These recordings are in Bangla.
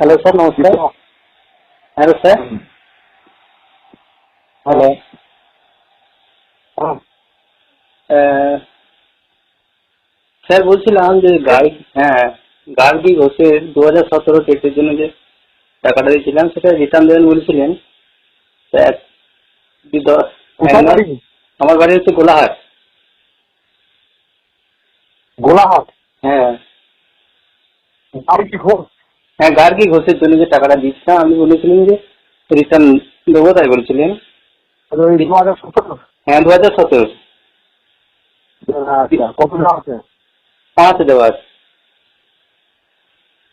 হ্যালো স্যার নমস্কার হ্যালো স্যার হ্যালো স্যার বলছিলাম যে গাড়ি হ্যাঁ গার্গি ঘোষের দু হাজার সতেরো টেটের জন্য যে টাকাটা দিয়েছিলাম সেটা রিটার্ন দেবেন বলেছিলেন স্যার দি- দ- কোথায় বাড়ি? আমার বাড়ি হচ্ছে গোলাহাট গোলাহাট হ্যাঁ আর কি খোঁজ হ্যাঁ গার্গি ঘোষের জন্য যে টাকাটা দিচ্ছিলাম আমি বলেছিলেন যে রিটার্ন দেবো তাই বলছিলেন। হ্যাঁ দু হাজার সতেরো? আচ্ছা কত টাকা আছে? পাঁচ দেওয়ার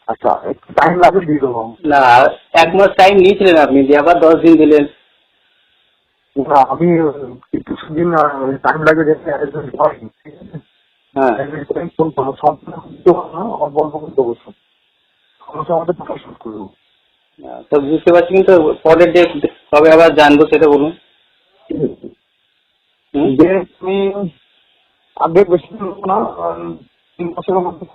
আচ্ছা টাইম লাগবে দিয়ে দেবো। না এক মাস টাইম নিয়েছিলেন আপনি দিয়ে আবার দশ দিন দিলেন। আমি কিছু দিন টাইম লাগবে? হ্যাঁ। সম্পূর্ণ অল্প অল্প করে দেবো আমাদের টাকা শোধ করব তো বুঝতে পারছি কিন্তু পরের ডেট কবে আবার জানব সেটা বলুন? যে তুমি আগে বেশি না তিন বছরের মধ্যে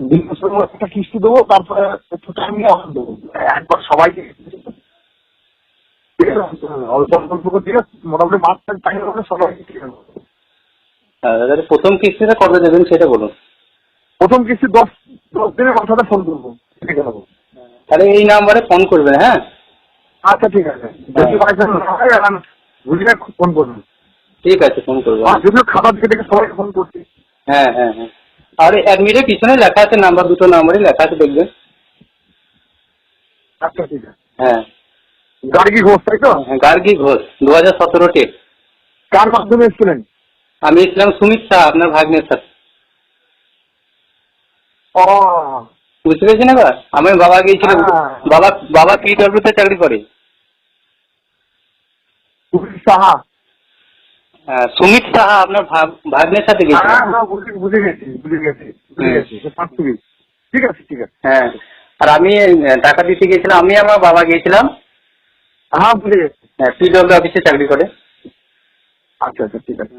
তিন বছরের মধ্যে একটা কিস্তি দেবো তারপরে একটু টাইম নিয়ে আবার দেবো একবার সবাইকে? অল্প অল্প করে দিয়ে মোটামুটি মাসের টাইম হলে সবাইকে প্রথম কিস্তিটা কবে দেবেন সেটা বলুন প্রথম কিস্তি দশ দশ দিনের মাথাতে ফোন করব। ঠিক আছে তাহলে এই নাম্বারে ফোন করবেন হ্যাঁ? আচ্ছা ঠিক আছে। যদি বুঝলে ফোন করবেন ঠিক আছে ফোন করব। যদিও খাতা দিকে দেখে সবাইকে ফোন করছি। হ্যাঁ হ্যাঁ হ্যাঁ। আর অ্যাডমিটের পিছনে লেখা আছে নাম্বার দুটো নাম্বারে লেখা আছে দেখবেন আচ্ছা ঠিক আছে। হ্যাঁ। কি ঘোষ তাই তো? হ্যাঁ, গার্গী ঘোষ দু হাজার সতেরো টেট কার মাধ্যমে এসেছিলেন? আমি ইসলাম সুমিত শাহ আপনার ভাগ্নের সাথে বুঝতে পেরেছেন এবার? আমার বাবা গিয়েছিল হ্যাঁ। বাবা বাবা পিডব্লিউ তে চাকরি করে? সাহা। হ্যাঁ, সুমিত সাহা আপনার ভাগ- ভাগ্নের সাথে হ্যাঁ হ্যাঁ বুঝে গেছি বুঝে গেছি বুঝে গেছি ঠিক আছে ঠিক আছে। হ্যাঁ আর আমি টাকা দিতে গিয়েছিলাম আমি আমার বাবা গিয়েছিলাম। হ্যাঁ বুঝে গেছি। পিডব্লিউ অফিসে চাকরি করে? আচ্ছা আচ্ছা ঠিক আছে।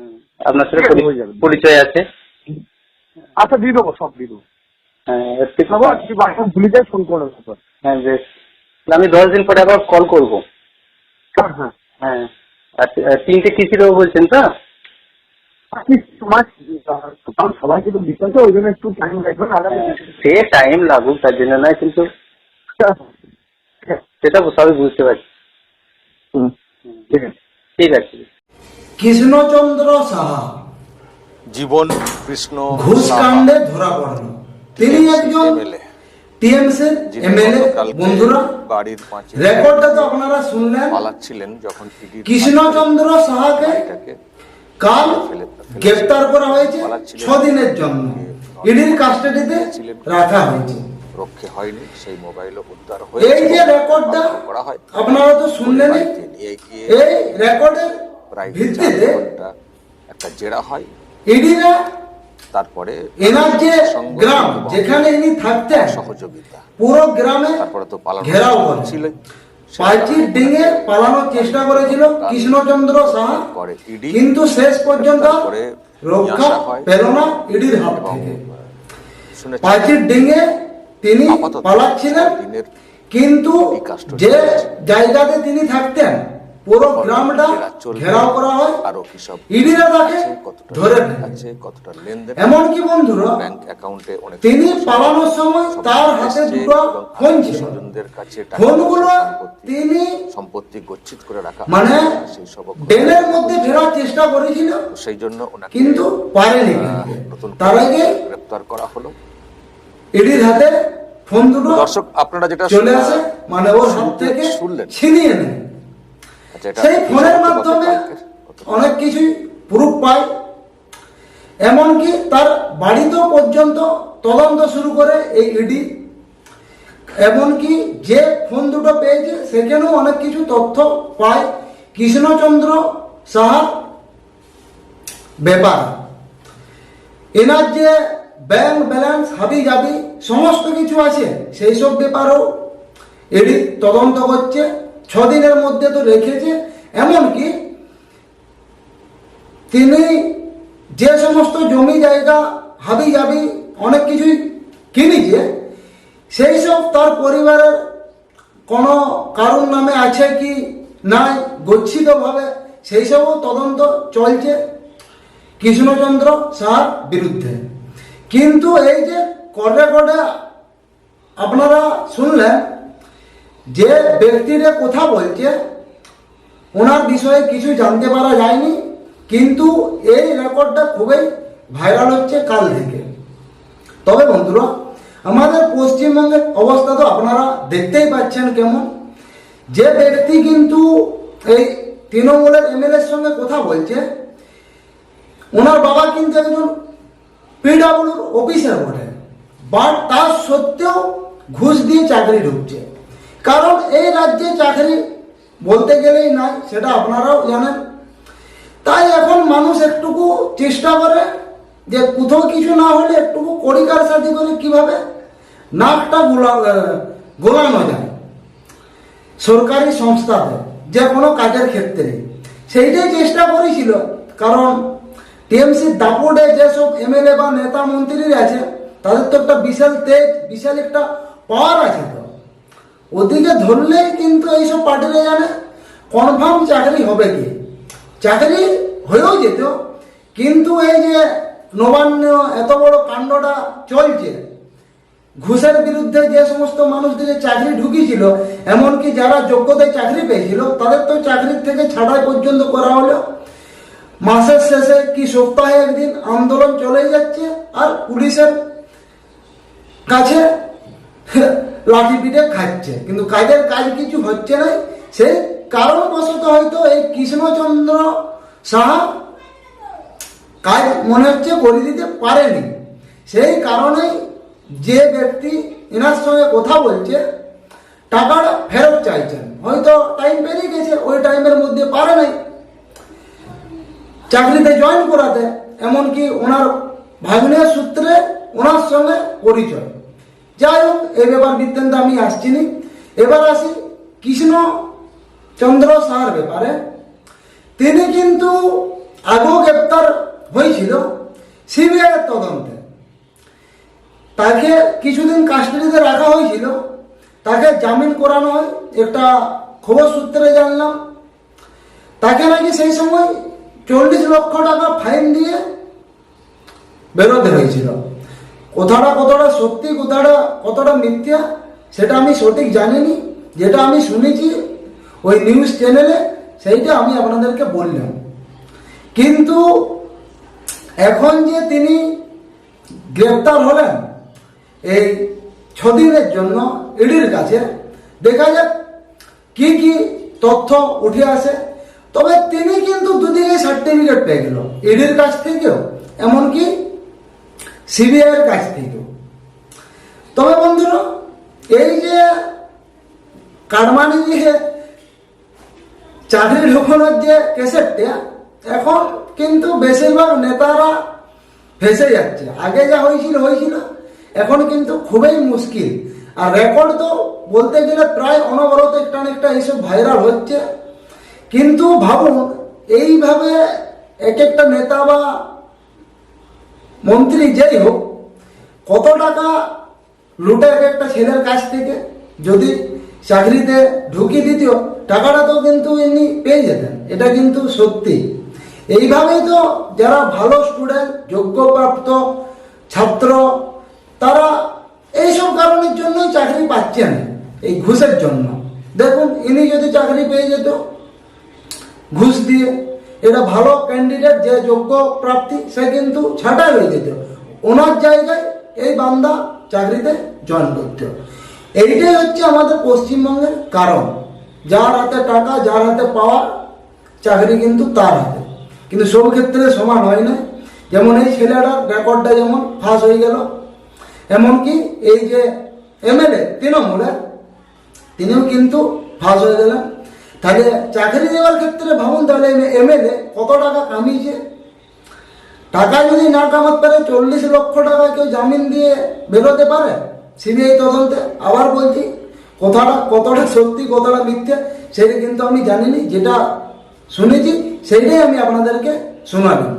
আপনার সাথে হয়ে। পরিচয় আছে। আচ্ছা দিয়ে দেবো সব দিয়ে দেবো। হ্যাঁ ভুলে যায় ফোন করে হ্যাঁ বেশ আমি দশ দিন পরে আবার কল করব। হ্যাঁ হ্যাঁ। হ্যাঁ তিনটে কিস্তি দেবো বলছেন তো? সবাইকে ওই জন্য একটু টাইম লাগবে সে টাইম লাগুক তার জন্য নয় কিন্তু সেটা সবই বুঝতে পারছি। হুম, ঠিক আছে। ঠিক আছে। কৃষ্ণচন্দ্র সাহা। জীবন কৃষ্ণ ঘুষকাণ্ডে ধরা পড়ল তিনি একজন যিনি এমএলএ বন্ধুরা। বাড়ির রেকর্ডটা তো আপনারা শুনলেন। পালাচ্ছিলেন যখন কৃষ্ণচন্দ্র সাহাকে কাল গ্রেফতার করা হয়েছে ছ দিনের জন্য। ইডির কাস্টাডিতে রাখা হয়েছে। রক্ষে হয়নি সেই মোবাইলও উদ্ধার এই যে রেকর্ডটা করা হয়। আপনারা তো গিয়ে এই রেকর্ডের ভিত্তিতে একটা জেরা হয়। ইডিরা তারপরে এনার যে গ্রাম যেখানে ইনি থাকতেন সহযোগিতা। পুরো গ্রামে তারপরে তো পালানো ঘেরাও করে। ছিল। পাঁচির ডিঙে পালানোর চেষ্টা করেছিল কৃষ্ণচন্দ্র সাহা। কিন্তু শেষ পর্যন্ত রক্ষা। পেল না ইডির হাত থেকে। পাঁচির ডিঙে তিনি পালাচ্ছিলেন। কিন্তু যে জায়গাতে তিনি থাকতেন পুরো গ্রামটা ঘেরাও করা হয়। আরও কি সব ইডিরা তাকে ধরে আছে কতটা লেনদেন এমনকি বন্ধুরা ব্যাংক অ্যাকাউন্টে অনেক তিনি পালানোর সময় তার হাতে দুটো ফোন ছিল। কাছে ফোনগুলো তিনি সম্পত্তি গচ্ছিত করে রাখা মানে সেই সব ডেনের মধ্যে ফেরার চেষ্টা করেছিল সেই জন্য ওনাকে কিন্তু পারেনি। নতুন তার আগে গ্রেপ্তার করা হলো। ইডির হাতে ফোন দুটো দর্শক আপনারা যেটা চলে আসে মানে ও শুনতে- থেকে শুনলেন ছিনিয়ে নেয়। সেই ফোনের মাধ্যমে অনেক কিছুই প্রুফ পায় এমনকি তার বাড়িতেও পর্যন্ত তদন্ত শুরু করে এই ইডি। এমনকি যে ফোন দুটো পেয়েছে সেখানেও অনেক কিছু তথ্য পায়। কৃষ্ণচন্দ্র সাহার ব্যাপার। এনার যে ব্যাংক ব্যালেন্স হাবি জাবি সমস্ত কিছু আছে সেই সব ব্যাপারেও এডি তদন্ত করছে। ছ দিনের মধ্যে তো রেখেছে, এমনকি তিনি যে সমস্ত জমি জায়গা হাবি জাবি অনেক কিছুই কিনেছে, সেই সব তার পরিবারের কোনো কারণ নামে আছে কি নাই, গচ্ছিতভাবে সেই সবও তদন্ত চলছে কৃষ্ণচন্দ্র সাহার বিরুদ্ধে। কিন্তু এই যে কটে কটে আপনারা শুনলেন যে ব্যক্তিরা কথা বলছে, ওনার বিষয়ে কিছু জানতে পারা যায়নি, কিন্তু এই রেকর্ডটা খুবই ভাইরাল হচ্ছে কাল থেকে। তবে বন্ধুরা, আমাদের পশ্চিমবঙ্গের অবস্থা তো আপনারা দেখতেই পাচ্ছেন কেমন। যে ব্যক্তি কিন্তু এই তৃণমূলের এমএলএর সঙ্গে কথা বলছে, ওনার বাবা কিন্তু একজন পিডাব্লিউর অফিসার বটে, বাট তার সত্ত্বেও ঘুষ দিয়ে চাকরি ঢুকছে। কারণ এই রাজ্যে চাকরি বলতে গেলেই নাই, সেটা আপনারাও জানেন। তাই এখন মানুষ একটুকু চেষ্টা করে যে কোথাও কিছু না হলে একটুকু করিকার সাথে করে কীভাবে নাকটা গোলা গোলানো যায়। সরকারি সংস্থাতে, যে কোনো কাজের ক্ষেত্রে। সেইটাই চেষ্টা করেছিল, কারণ টিএমসির দাপটে যেসব এমএলএ বা নেতা মন্ত্রীরা আছে, তাদের তো একটা বিশাল তেজ, বিশাল একটা পাওয়ার আছে তো। ওদিকে ধরলেই কিন্তু এইসব পার্টিরা জানে। কনফার্ম চাকরি হবে কি? চাকরি হয়েও যেত, কিন্তু এই যে নবান্ন এত বড় কাণ্ডটা চলছে, ঘুষের বিরুদ্ধে যে সমস্ত মানুষদের চাকরি ঢুকিয়েছিল এমনকি যারা যোগ্যতায় চাকরি পেয়েছিল, তাদের তো চাকরির থেকে ছাড়াই পর্যন্ত করা হলো। মাসের শেষে কি সপ্তাহে একদিন আন্দোলন চলে যাচ্ছে, আর পুলিশের কাছে লাঠি পিঠে খাচ্ছে। কিন্তু কাজের কাজ কিছু হচ্ছে না। সেই কারণবশত হয়তো এই কৃষ্ণচন্দ্র সাহা কাজ মনে হচ্ছে করে দিতে পারেনি। সেই কারণেই যে ব্যক্তি এনার সঙ্গে কথা বলছে, টাকাটা ফেরত চাইছেন। হয়তো টাইম পেরিয়ে গেছে, ওই টাইমের মধ্যে পারে নাই। চাকরিতে জয়েন করাতে, এমনকি ওনার ভাগ্নের সূত্রে ওনার সঙ্গে পরিচয়। যাই হোক এই ব্যাপার বৃত্তান্ত আমি আসছি নি এবার আসি কৃষ্ণ চন্দ্র সাহার ব্যাপারে। তিনি কিন্তু আগেও গ্রেপ্তার হয়েছিল, সিবিআই তদন্তে। তাকে কিছুদিন কাস্টাডিতে রাখা হয়েছিল। তাকে জামিন করানো হয়, একটা খবর সূত্রে জানলাম। তাকে নাকি সেই সময় চল্লিশ লক্ষ টাকা ফাইন দিয়ে বেরোতে হয়েছিল। কথাটা কতটা সত্যি, কথাটা কতটা মিথ্যা, সেটা আমি সঠিক জানিনি। যেটা আমি শুনেছি ওই নিউজ চ্যানেলে সেইটা আমি আপনাদেরকে বললাম। কিন্তু এখন যে তিনি গ্রেপ্তার হলেন, এই ছদিনের জন্য ইডির কাছে, দেখা যাক কি কি তথ্য উঠে আসে। তবে তিনি কিন্তু দুদিকে সার্টিফিকেট পেয়ে গেল, ইডির কাছ থেকেও। এমনকি সিবিআইয়ের কাছ থেকেও তবে বন্ধুরা, এই যে কাটমানি দিয়ে চাকরি ঢোকানোর যে কেসেটটা এখন কিন্তু বেশিরভাগ নেতারা ফেসে যাচ্ছে। আগে যা হয়েছিল হয়েছিল। এখন কিন্তু খুবই মুশকিল। আর রেকর্ড তো বলতে গেলে প্রায় অনবরত একটা একটা এইসব ভাইরাল হচ্ছে। কিন্তু ভাবুন, এইভাবে এক একটা নেতা বা মন্ত্রী যাই হোক, কত টাকা লুটে একটা ছেলের কাছ থেকে যদি চাকরিতে ঢুকিয়ে দিত টাকাটা তো কিন্তু এমনি পেয়ে যেতেন, এটা কিন্তু সত্যি। এইভাবেই তো যারা ভালো স্টুডেন্ট যোগ্যপ্রাপ্ত ছাত্র, তারা এইসব কারণের জন্যই চাকরি পাচ্ছেন, এই ঘুষের জন্য। দেখুন, ইনি যদি চাকরি পেয়ে যেত, ঘুষ দিয়ে এটা ভালো ক্যান্ডিডেট যে যোগ্য প্রার্থী, সে কিন্তু ছাঁটাই হয়ে যেত। ওনার জায়গায় এই বান্দা চাকরিতে জয়েন করত। এইটাই হচ্ছে আমাদের পশ্চিমবঙ্গের কারণ। যার হাতে টাকা, যার হাতে পাওয়ার চাকরি কিন্তু তার হাতে। কিন্তু সব ক্ষেত্রে সমান হয় না। যেমন এই ছেলেটার রেকর্ডটা যেমন ফাঁস হয়ে গেল, এমনকি এই যে এমএলএ, তৃণমূলের, তিনিও কিন্তু ফাঁস হয়ে গেলেন। তাহলে চাকরি দেওয়ার ক্ষেত্রে ভাবুন তাহলে এমএলএ কত টাকা কামিয়েছে? টাকা যদি না কামাতে পারে চল্লিশ লক্ষ টাকা কেউ জামিন দিয়ে বেরোতে পারে? সিবিআই তদন্তে আবার বলছি, কথাটা কতটা সত্যি, কতটা মিথ্যে, সেটা কিন্তু আমি জানিনি, যেটা শুনেছি, সেইটাই আমি আপনাদেরকে শোনালাম।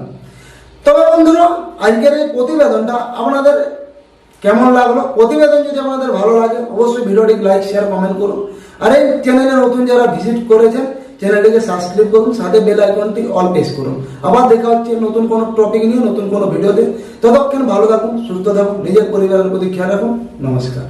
তবে বন্ধুরা, আজকের এই প্রতিবেদনটা আপনাদের কেমন লাগল? প্রতিবেদন যদি আমাদের ভালো লাগে, অবশ্যই ভিডিওটি লাইক শেয়ার কমেন্ট করুন। আর এই চ্যানেলে নতুন যারা ভিজিট করেছেন চ্যানেলটিকে সাবস্ক্রাইব করুন, সাথে বেল আইকনটি অল প্রেস করুন। আবার দেখা হচ্ছে নতুন কোনো টপিক নিয়ে, নতুন কোনো ভিডিওতে ততক্ষণ ভালো থাকুন, সুস্থ থাকুন, নিজের পরিবারের প্রতি খেয়াল রাখুন। নমস্কার।